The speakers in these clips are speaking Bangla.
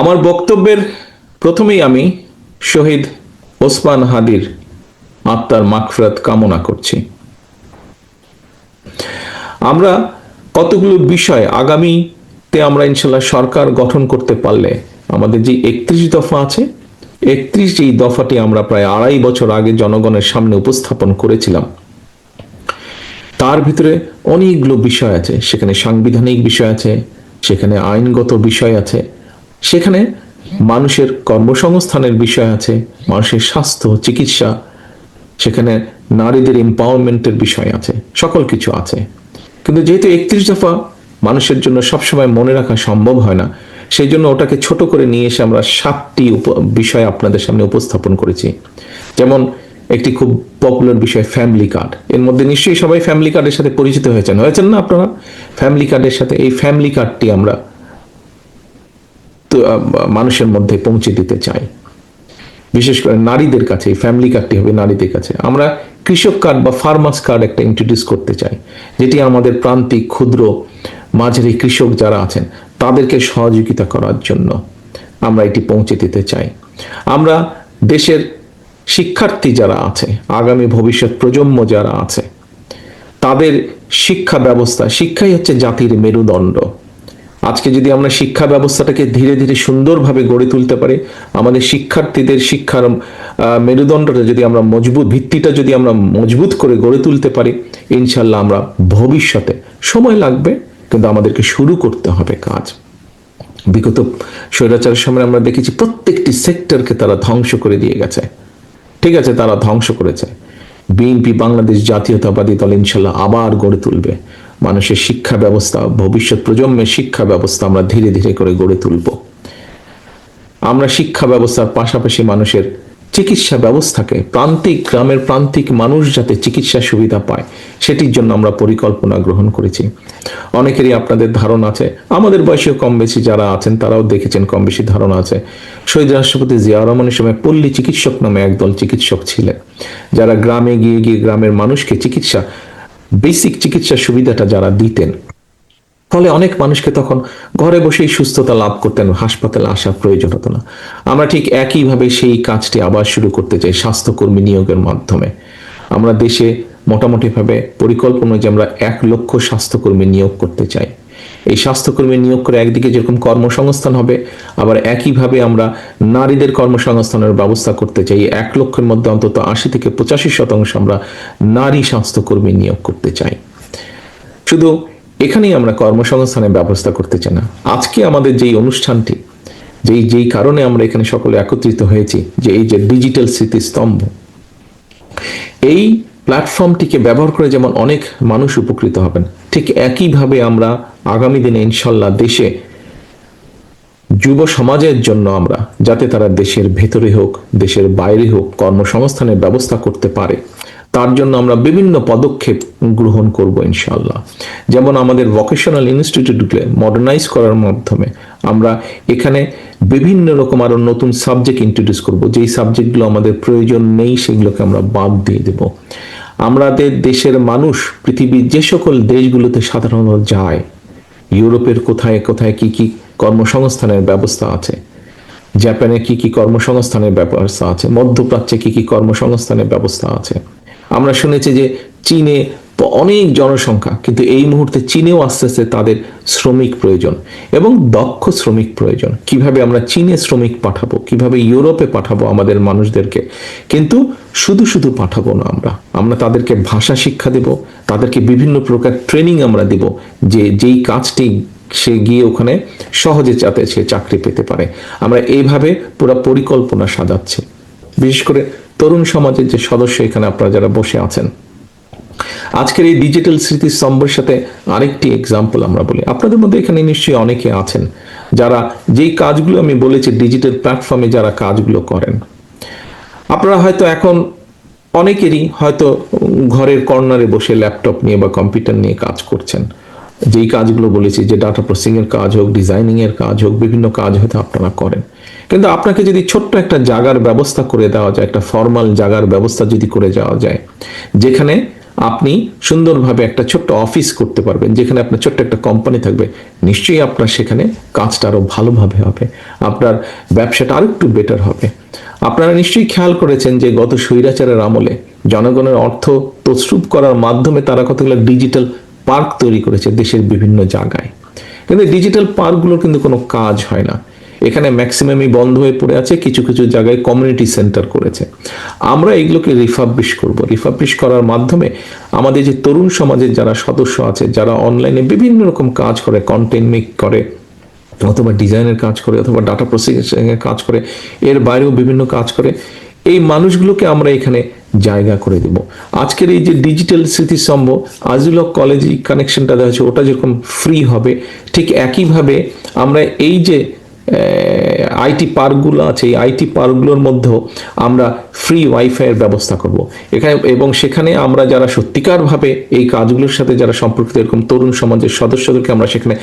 আমার বক্তব্যের প্রথমেই আমি শহীদ ওসমান হাদির আত্মার মাগফিরাত কামনা করছি। আমরা কতগুলো বিষয় আগামীতে আমরা ইনশাল্লাহ সরকার গঠন করতে পারলে আমাদের যে একত্রিশ দফা আছে, একত্রিশ এই দফাটি আমরা প্রায় আড়াই বছর আগে জনগণের সামনে উপস্থাপন করেছিলাম, তার ভিতরে অনেকগুলো বিষয় আছে। সেখানে সাংবিধানিক বিষয় আছে, সেখানে আইনগত বিষয় আছে সেখানে মানুষের কর্মসংস্থানের বিষয় আছে, মানুষের স্বাস্থ্য, চিকিৎসা, সেখানে নারীদের এম্পাওয়ারমেন্টের বিষয় আছে, সকল কিছু আছে। কিন্তু যেহেতু একত্রিশ দফা মানুষের জন্য সবসময় মনে রাখা সম্ভব হয় না, সেই জন্য ওটাকে ছোট করে নিয়ে এসে আমরা সাতটি বিষয় আপনাদের সামনে উপস্থাপন করেছি। যেমন একটি খুব পপুলার বিষয় ফ্যামিলি কার্ড এর মধ্যে নিশ্চয়ই সবাই ফ্যামিলি কার্ডের সাথে পরিচিত হয়েছেন। হয়েছেন না আপনারা? ফ্যামিলি কার্ডের সাথে এই ফ্যামিলি কার্ডটি আমরা মানুষের মধ্যে পৌঁছে দিতে চাই বিশেষ করে নারীদের কাছে ফ্যামিলি কার্ডটি হবে নারীদের কাছে। আমরা কৃষক কার্ড বা ফার্মার্স কার্ড একটা ইন্ট্রোডিউস করতে চাই, যেটি আমাদের প্রান্তিক, ক্ষুদ্র, মাঝারি কৃষক যারা আছেন, তাদেরকে সহযোগিতা করার জন্য আমরা এটি পৌঁছে দিতে চাই। আমরা দেশের শিক্ষার্থী যারা আছে, আগামী ভবিষ্যৎ প্রজন্ম যারা আছে, তাদের শিক্ষা ব্যবস্থা, শিক্ষাই হচ্ছে জাতির মেরুদণ্ড। আজকে যদি আমরা শিক্ষা ব্যবস্থাটাকে ধীরে ধীরে সুন্দরভাবে গড়ে তুলতে পারি, আমাদের শিক্ষার্থীদের শিক্ষার মেরুদণ্ডটা যদি আমরা মজবুত, ভিত্তিটা যদি আমরা মজবুত করে গড়ে তুলতে পারি ইনশাল্লাহ আমরা ভবিষ্যতে সময় লাগবে, কিন্তু আমাদেরকে শুরু করতে হবে কাজ। বিগত স্বৈরাচারের সময় আমরা দেখেছি প্রত্যেকটি সেক্টরকে তারা ধ্বংস করে দিয়ে গেছে। ঠিক আছে, তারা ধ্বংস করেছে। বিএনপি, বাংলাদেশ জাতীয়তাবাদী দল ইনশাল্লাহ আবার গড়ে তুলবে। মানুষের শিক্ষা ব্যবস্থা, ভবিষ্যৎ প্রজন্মের শিক্ষা ব্যবস্থা আমরা ধীরে ধীরে করে গড়ে তুলব। আমরা শিক্ষা ব্যবস্থার পাশাপাশি মানুষের চিকিৎসা ব্যবস্থাকে প্রান্তিক গ্রামের প্রান্তিক মানুষ যাতে চিকিৎসা সুবিধা পায়, সেটির জন্য আমরা পরিকল্পনা গ্রহণ করেছি। অনেকেরই আপনাদের ধারণা আছে, আমাদের বয়সীয় কম বেশি যারা আছেন তারাও দেখেছেন কম বেশি ধারণা আছে। শহীদ রাষ্ট্রপতি জিয়া রহমানের সময় পল্লী চিকিৎসক নামে একদল চিকিৎসক ছিলেন, যারা গ্রামে গিয়ে গিয়ে গ্রামের মানুষকে চিকিৎসা বেসিক চিকিৎসা সুবিধাটা যারা দিতেন, ফলে অনেক মানুষকে তখন ঘরে বসেই সুস্থতা লাভ করতেন হাসপাতালে আসার প্রয়োজন হতো না। আমরা ঠিক একইভাবে সেই কাজটি আবার শুরু করতে চাই স্বাস্থ্যকর্মী নিয়োগের মাধ্যমে। আমরা দেশে মোটামুটিভাবে পরিকল্পনা যে আমরা এক লক্ষ স্বাস্থ্যকর্মী নিয়োগ করতে চাই। এই স্বাস্থ্যকর্মী নিয়োগ করে একদিকে যেরকম কর্মসংস্থান হবে, আবার একইভাবে আমরা নারীদের কর্মসংস্থানের ব্যবস্থা করতে চাই। এক লক্ষের মধ্যে অন্তত আশি থেকে পঁচাশি শতাংশ আমরা নারী স্বাস্থ্যকর্মী নিয়োগ করতে চাই। শুধু এখানেই আমরা কর্মসংস্থানের ব্যবস্থা করতে চাই না। আজকে আমাদের যেই অনুষ্ঠানটি, যেই যেই কারণে আমরা এখানে সকলে একত্রিত হয়েছি যে এই যে ডিজিটাল স্মৃতিস্তম্ভ, এই প্ল্যাটফর্মটিকে ব্যবহার করে যেমন অনেক মানুষ উপকৃত হবেন। ঠিক একইভাবে আমরা আগামী দিনে ইনশাল্লাহ দেশে, যুব সমাজের জন্য আমরা, যাতে তারা দেশের ভেতরে হোক, দেশের বাইরে হোক, কর্মসংস্থানের ব্যবস্থা করতে পারে, তার জন্য আমরা বিভিন্ন পদক্ষেপ গ্রহণ করব ইনশাল্লাহ। যেমন আমাদের ভোকেশনাল ইনস্টিটিউটগুলো মডার্নাইজ করার মাধ্যমে আমরা এখানে বিভিন্ন রকম আরও নতুন সাবজেক্ট ইন্ট্রোডিউস করব। যেই সাবজেক্টগুলো আমাদের প্রয়োজন নেই, সেগুলোকে আমরা বাদ দিয়ে দেব। আমাদের দেশের মানুষ, পৃথিবীর যে সকল দেশগুলোতে সাধারণত যায়, ইউরোপের কোথায় কোথায় কি কি কর্মসংস্থানের ব্যবস্থা আছে, জাপানে কি কি কর্মসংস্থানের ব্যবস্থা আছে, মধ্যপ্রাচ্যে কি কি কর্মসংস্থানের ব্যবস্থা আছে। আমরা শুনেছি যে চীনে অনেক জনসংখ্যা, কিন্তু এই মুহূর্তে চীনেও আস্তে আস্তে তাদের শ্রমিক প্রয়োজন এবং দক্ষ শ্রমিক প্রয়োজন। কীভাবে আমরা চীনে শ্রমিক পাঠাবো, কীভাবে ইউরোপে পাঠাবো আমাদের মানুষদেরকে, কিন্তু শুধু শুধু পাঠাবো না আমরা। আমরা তাদেরকে ভাষা শিক্ষা দেব, তাদেরকে বিভিন্ন প্রকার ট্রেনিং আমরা দেব, যে যেই কাজটি সে গিয়ে ওখানে সহজে যাতে সে চাকরি পেতে পারে। আমরা এইভাবে পুরো পরিকল্পনা সাজাচ্ছি। বিশেষ করে তরুণ সমাজের যে সদস্য এখানে আপনারা যারা বসে আছেন আজকের এই ডিজিটাল স্মৃতিস্তম্ভের সাথে আরেকটি এক্সাম্পল আমরা বলি। আপনাদের মধ্যে এখানে নিশ্চয়ই অনেকে আছেন যারা যেই কাজগুলো আমি বলেছি ডিজিটাল প্ল্যাটফর্মে যারা কাজগুলো করেন। আপনারা হয়তো এখন অনেকেরই হয়তো ঘরের কর্নারে বসে ল্যাপটপ নিয়ে বা কম্পিউটার নিয়ে কাজ করছেন। যেই কাজগুলো বলেছি যে ডাটা প্রসেসিং এর কাজ হোক ডিজাইনিং এর কাজ হোক, বিভিন্ন কাজ হয়তো আপনারা করেন। কিন্তু আপনাকে যদি ছোট্ট একটা জায়গার ব্যবস্থা করে দেওয়া যায়, একটা ফর্মাল জায়গার ব্যবস্থা যদি করে যাওয়া যায়, যেখানে আপনি সুন্দরভাবে একটা ছোট্ট অফিস করতে পারবেন, যেখানে আপনার ছোট্ট একটা কোম্পানি থাকবে। নিশ্চয়ই আপনার সেখানে কাজটা আরও ভালোভাবে হবে, আপনার ব্যবসাটা আরও একটু বেটার হবে। আপনারা নিশ্চয়ই খেয়াল করেছেন যে গত স্বৈরাচারের আমলে জনগণের অর্থ তছরূপ করার মাধ্যমে তারা কতগুলো ডিজিটাল পার্ক তৈরি করেছে দেশের বিভিন্ন জায়গায়। কিন্তু ডিজিটাল পার্কগুলোর কিন্তু কোনো কাজ হয় না। এখানে ম্যাক্সিমামই বন্ধ হয়ে পড়ে আছে, কিছু কিছু জায়গায় কমিউনিটি সেন্টার করেছে। আমরা এগুলোকে রিফাবলিশ করব। রিফাবলিশ করার মাধ্যমে আমাদের যে তরুণ সমাজের যারা সদস্য আছে, যারা অনলাইনে বিভিন্ন রকম কাজ করে কন্টেন্ট মেক করে, অথবা ডিজাইনের কাজ করে, অথবা ডাটা প্রসেসিং এর কাজ করে, এর বাইরেও বিভিন্ন কাজ করে, এই মানুষগুলোকে আমরা এখানে জায়গা করে দেব। আজকের এই যে ডিজিটাল স্মৃতিস্তম্ভ আজিলক কলেজ কানেকশনটা দেওয়া হয়েছে, ওটা যেরকম ফ্রি হবে, ঠিক একইভাবে আমরা এই যে আইটি পার্কগুলো আছে, এই আইটি পার্কগুলোর মধ্যেও আমরা ফ্রি ওয়াইফাইয়ের ব্যবস্থা করব। এখানে এবং সেখানে আমরা যারা সত্যিকারভাবে এই কাজগুলোর সাথে যারা সম্পর্কিত, এরকম তরুণ সমাজের সদস্যদেরকে আমরা সেখানে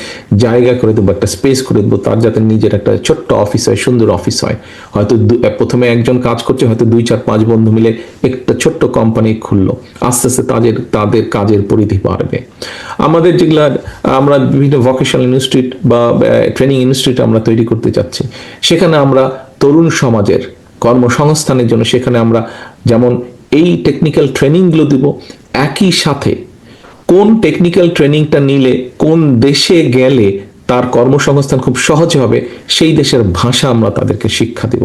জায়গা করে দেবো, একটা স্পেস করে দেবো, তার যাতে নিজের একটা ছোট্ট অফিস হয়, সুন্দর অফিস হয়। হয়তো প্রথমে একজন কাজ করছে, হয়তো দুই, চার, পাঁচ বন্ধু মিলে একটা ছোট্ট কোম্পানি খুললো। আস্তে আস্তে তাদের তাদের কাজের পরিধি বাড়বে। আমাদের যেগুলা, আমরা বিভিন্ন ভোকেশনাল ইনস্টিটিউট বা ট্রেনিং ইনস্টিটিউট আমরা তৈরি করতে চাচ্ছি। সেখানে আমরা তরুণ সমাজের কর্মসংস্থানের জন্য সেখানে আমরা যেমন এই টেকনিক্যাল ট্রেনিংগুলো দিব, একই সাথে কোন টেকনিক্যাল ট্রেনিংটা নিলে কোন দেশে গেলে তার কর্মসংস্থান খুব সহজে হবে, সেই দেশের ভাষা আমরা তাদেরকে শিক্ষা দেব।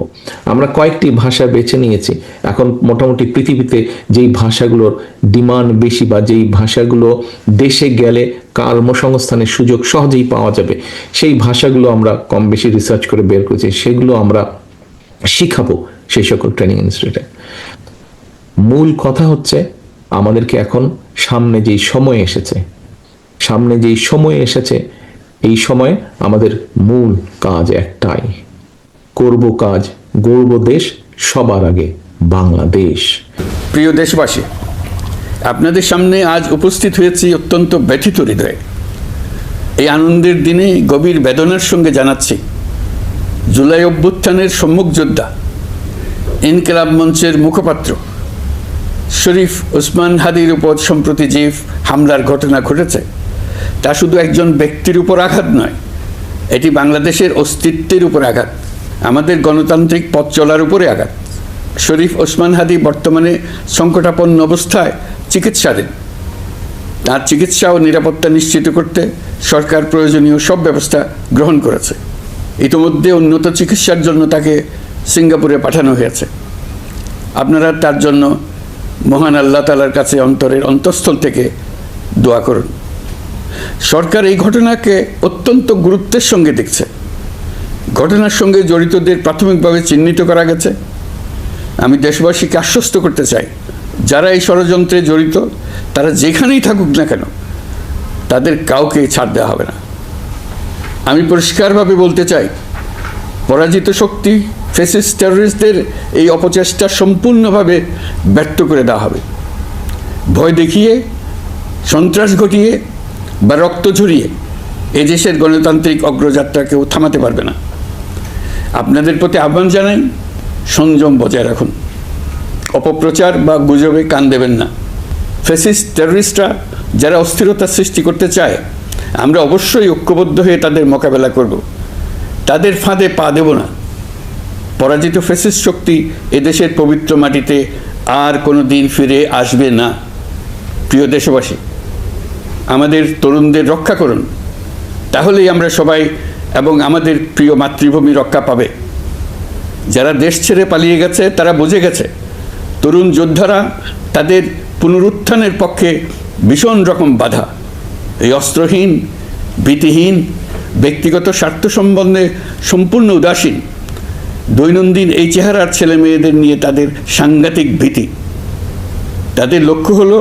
আমরা কয়েকটি ভাষা বেছে নিয়েছি। এখন মোটামুটি পৃথিবীতে যেই ভাষাগুলোর ডিমান্ড বেশি বা যেই ভাষাগুলো দেশে গেলে কর্মসংস্থানের সুযোগ সহজেই পাওয়া যাবে, সেই ভাষাগুলো আমরা কম বেশি রিসার্চ করে বের করেছি, সেগুলো আমরা শিখাবো সেই সকল ট্রেনিং ইনস্টিটিউটে মূল কথা হচ্ছে, আমাদেরকে এখন সামনে যেই সময় এসেছে, সামনে যেই সময় এসেছে এই সময় আমাদের মূল কাজ একটাই। করব কাজ গর্ব দেশ, সবার আগে বাংলাদেশ। প্রিয় দেশবাসী, আপনাদের সামনে আজ উপস্থিত হয়েছি অত্যন্ত ব্যথিত হৃদয়ে। এই আনন্দের দিনে গভীর বেদনার সঙ্গে জানাচ্ছি জুলাই অভ্যুত্থানের সম্মুখ যোদ্ধা, ইনকিলাব মঞ্চের মুখপাত্র শরীফ ওসমান হাদির উপর সম্প্রতি যে হামলার ঘটনা ঘটেছে। তা শুধু একজন ব্যক্তির উপর আঘাত নয়, এটি বাংলাদেশের অস্তিত্বের উপর আঘাত, আমাদের গণতান্ত্রিক পথ চলার উপরে আঘাত। শরীফ ওসমান হাদি বর্তমানে সংকটাপন্ন অবস্থায় চিকিৎসাধীন। তার চিকিৎসা ও নিরাপত্তা নিশ্চিত করতে সরকার প্রয়োজনীয় সব ব্যবস্থা গ্রহণ করেছে। ইতিমধ্যে উন্নত চিকিৎসার জন্য তাকে সিঙ্গাপুরে পাঠানো হয়েছে। আপনারা তার জন্য মহান আল্লাহ তালার কাছে অন্তরের অন্তঃস্থল থেকে দোয়া করুন। সরকার এই ঘটনাকে অত্যন্ত গুরুত্বের সঙ্গে দেখছে। ঘটনার সঙ্গে জড়িতদের প্রাথমিকভাবে চিহ্নিত করা গেছে। আমি দেশবাসীকে আশ্বস্ত করতে চাই, যারা এই ষড়যন্ত্রে জড়িত, তারা যেখানেই থাকুক না কেন, তাদের কাউকে ছাড় দেওয়া হবে না। আমি পরিষ্কারভাবে বলতে চাই, পরাজিত শক্তি ফেসিস টেররিস্টদের এই অপচেষ্টা সম্পূর্ণভাবে ব্যর্থ করে দেওয়া হবে। ভয় দেখিয়ে, সন্ত্রাস ঘটিয়ে বা রক্ত ঝরিয়ে এ দেশের গণতান্ত্রিক অগ্রযাত্রা কেউ থামাতে পারবে না। আপনাদের প্রতি আহ্বান জানাই, সংযম বজায় রাখুন। অপপ্রচার বা গুজবে কান দেবেন না। ফেসিস্ট টেররিস্টরা যারা অস্থিরতা সৃষ্টি করতে চায়, আমরা অবশ্যই ঐক্যবদ্ধ হয়ে তাদের মোকাবেলা করব। তাদের ফাঁদে পা দেব না। পরাজিত ফেসিস্ট শক্তি এদেশের পবিত্র মাটিতে আর কোনো দিন ফিরে আসবে না। প্রিয় দেশবাসী আমাদের তরুণদের রক্ষা করুন। তাহলেই আমরা সবাই এবং আমাদের প্রিয় মাতৃভূমি রক্ষা পাবে। যারা দেশ ছেড়ে পালিয়ে গেছে, তারা বুঝে গেছে, তরুণ যোদ্ধারা তাদের পুনরুত্থানের পক্ষে ভীষণ রকম বাধা। এই অস্ত্রহীন, ভীতিহীন, ব্যক্তিগত স্বার্থ সম্বন্ধে সম্পূর্ণ উদাসীন, দৈনন্দিন এই চেহারার ছেলে মেয়েদের নিয়ে তাদের সাংঘাতিক ভীতি। তাদের লক্ষ্য হলো,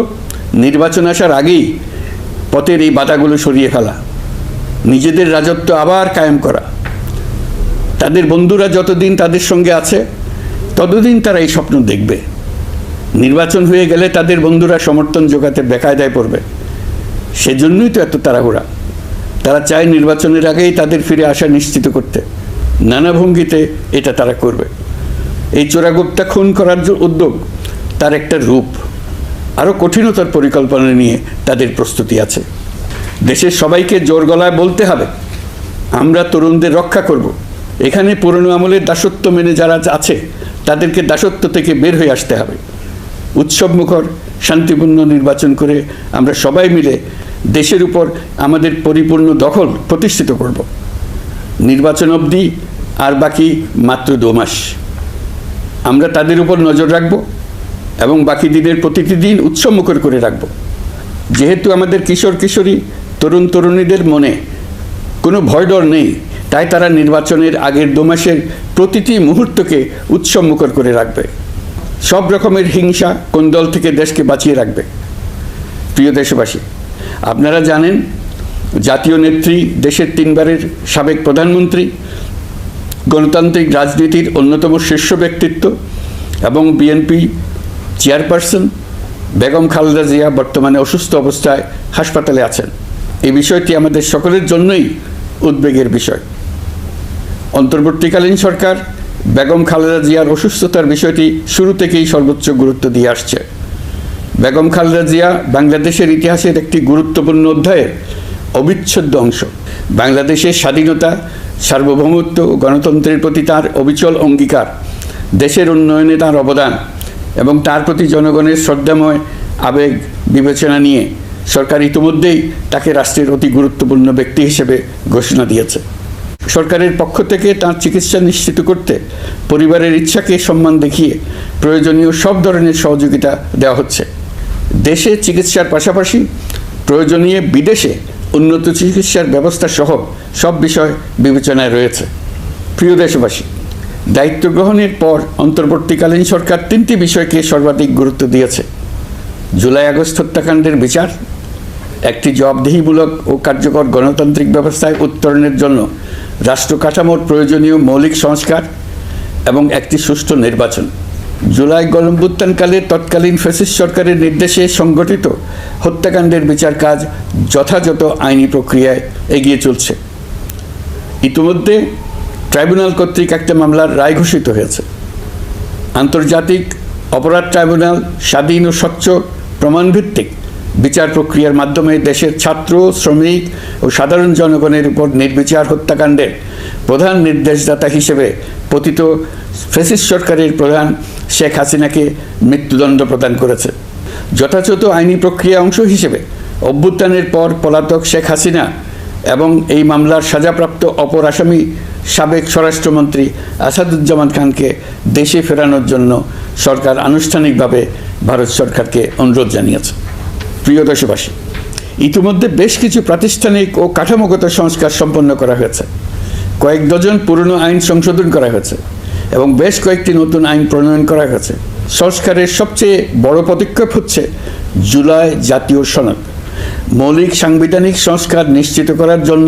নির্বাচন আসার আগেই পথের এই বাধাগুলো সরিয়ে ফেলা। নিজেদের রাজত্ব আবার কায়েম করা। তাদের বন্ধুরা যতদিন তাদের সঙ্গে আছে, ততদিন তারা এই স্বপ্ন দেখবে। নির্বাচন হয়ে গেলে তাদের বন্ধুরা সমর্থন জোগাতে বেকায়দায় পড়বে। সেজন্যই তো এত তাড়াহুড়া। তারা চায় নির্বাচনের আগেই তাদের ফিরে আসা নিশ্চিত করতে। নানা ভঙ্গিতে এটা তারা করবে। এই চোরাগুপ্তা খুন করার উদ্যোগ, তার একটা রূপ। আরও কঠিনতার পরিকল্পনা নিয়ে তাদের প্রস্তুতি আছে। দেশের সবাইকে জোর গলায় বলতে হবে, আমরা তরুণদের রক্ষা করব। এখানে পুরনো আমলের দাসত্ব মেনে যারা আছে, তাদেরকে দাসত্ব থেকে বের হয়ে আসতে হবে। উৎসবমুখর শান্তিপূর্ণ নির্বাচন করে আমরা সবাই মিলে দেশের উপর আমাদের পরিপূর্ণ দখল প্রতিষ্ঠিত করব। নির্বাচন অবধি আর বাকি মাত্র দু মাস। আমরা তাদের উপর নজর রাখব। এবং বাকি দিনের প্রতিটি দিন উৎসবমুখর করে রাখব। যেহেতু আমাদের কিশোর কিশোরী, তরুণ তরুণীদের মনে কোনো ভয় ডর নেই, তাই তারা নির্বাচনের আগের দু মাসের প্রতিটি মুহূর্তকে উৎসবমুখর করে রাখবে। সব রকমের হিংসা কোন দল থেকে দেশকে বাঁচিয়ে রাখবে? প্রিয় দেশবাসী, আপনারা জানেন, জাতীয় নেত্রী দেশের তিনবারের সাবেক প্রধানমন্ত্রী, গণতান্ত্রিক রাজনীতির অন্যতম শীর্ষ ব্যক্তিত্ব এবং বিএনপি চেয়ারপারসন বেগম খালেদা জিয়া বর্তমানে অসুস্থ অবস্থায় হাসপাতালে আছেন। এই বিষয়টি আমাদের সকলের জন্যই উদ্বেগের বিষয়। অন্তর্বর্তীকালীন সরকার বেগম খালেদা জিয়ার অসুস্থতার বিষয়টি শুরু থেকেই সর্বোচ্চ গুরুত্ব দিয়ে আসছে। বেগম খালেদা জিয়া বাংলাদেশের ইতিহাসের একটি গুরুত্বপূর্ণ অধ্যায়ের অবিচ্ছেদ্য অংশ। বাংলাদেশের স্বাধীনতা, সার্বভৌমত্ব ও গণতন্ত্রের প্রতি তার অবিচল অঙ্গীকার, দেশের উন্নয়নে তার অবদান এবং তার প্রতি জনগণের শ্রদ্ধাময় আবেগ বিবেচনা নিয়ে সরকার ইতিমধ্যেই তাকে রাষ্ট্রের অতি গুরুত্বপূর্ণ ব্যক্তি হিসেবে ঘোষণা দিয়েছে। সরকারের পক্ষ থেকে তার চিকিৎসা নিশ্চিত করতে পরিবারের ইচ্ছাকে সম্মান দেখিয়ে প্রয়োজনীয় সব ধরনের সহযোগিতা দেওয়া হচ্ছে। দেশে চিকিৎসার পাশাপাশি প্রয়োজনীয় বিদেশে উন্নত চিকিৎসার ব্যবস্থা সহ সব বিষয় বিবেচনায় রয়েছে। প্রিয় দেশবাসী দায়িত্ব গ্রহণের পর অন্তর্বর্তীকালীন সরকার তিনটি বিষয়কে সর্বাধিক গুরুত্ব দিয়েছে। জুলাই আগস্ট হত্যাকাণ্ডের বিচার, একটি জবাবদিহিমূলক ও কার্যকর গণতান্ত্রিক ব্যবস্থায় উত্তরণের জন্য রাষ্ট্র কাঠামোর প্রয়োজনীয় মৌলিক সংস্কার এবং একটি সুষ্ঠু নির্বাচন। জুলাই গণভ্যুত্থানকালে তৎকালীন ফ্যাসিস্ট সরকারের নির্দেশে সংগঠিত হত্যাকাণ্ডের বিচার কাজ যথাযথ আইনি প্রক্রিয়ায় এগিয়ে চলছে। ইতিমধ্যে ট্রাইব্যুনাল কর্তৃক একটা মামলার রায় ঘোষিত হয়েছে। আন্তর্জাতিক অপরাধ ট্রাইব্যুনাল স্বাধীন ও স্বচ্ছ প্রমাণভিত্তিক বিচার প্রক্রিয়ার মাধ্যমে দেশের ছাত্র, শ্রমিক ও সাধারণ জনগণের উপর নির্বিচার হত্যাকাণ্ডের প্রধান নির্দেশদাতা হিসেবে পতিত ফেসিস সরকারের প্রধান শেখ হাসিনাকে মৃত্যুদণ্ড প্রদান করেছে। যথাযথ আইনি প্রক্রিয়া অংশ হিসেবে অভ্যুত্থানের পর পলাতক শেখ হাসিনা এবং এই মামলার সাজাপ্রাপ্ত অপর আসামি সাবেক স্বরাষ্ট্রমন্ত্রী আসাদুজ্জামান খানকে দেশে ফেরানোর জন্য সরকার আনুষ্ঠানিকভাবে ভারত সরকারকে অনুরোধ জানিয়েছে। প্রিয় দেশবাসী, ইতিমধ্যে বেশ কিছু প্রাতিষ্ঠানিক ও কাঠামোগত সংস্কার সম্পন্ন করা হয়েছে। কয়েক ডজন পুরনো আইন সংশোধন করা হয়েছে এবং বেশ কয়েকটি নতুন আইন প্রণয়ন করা হয়েছে। সংস্কারের সবচেয়ে বড় পদক্ষেপ হচ্ছে জুলাই জাতীয় সনদ। মৌলিক সাংবিধানিক সংস্কার নিশ্চিত করার জন্য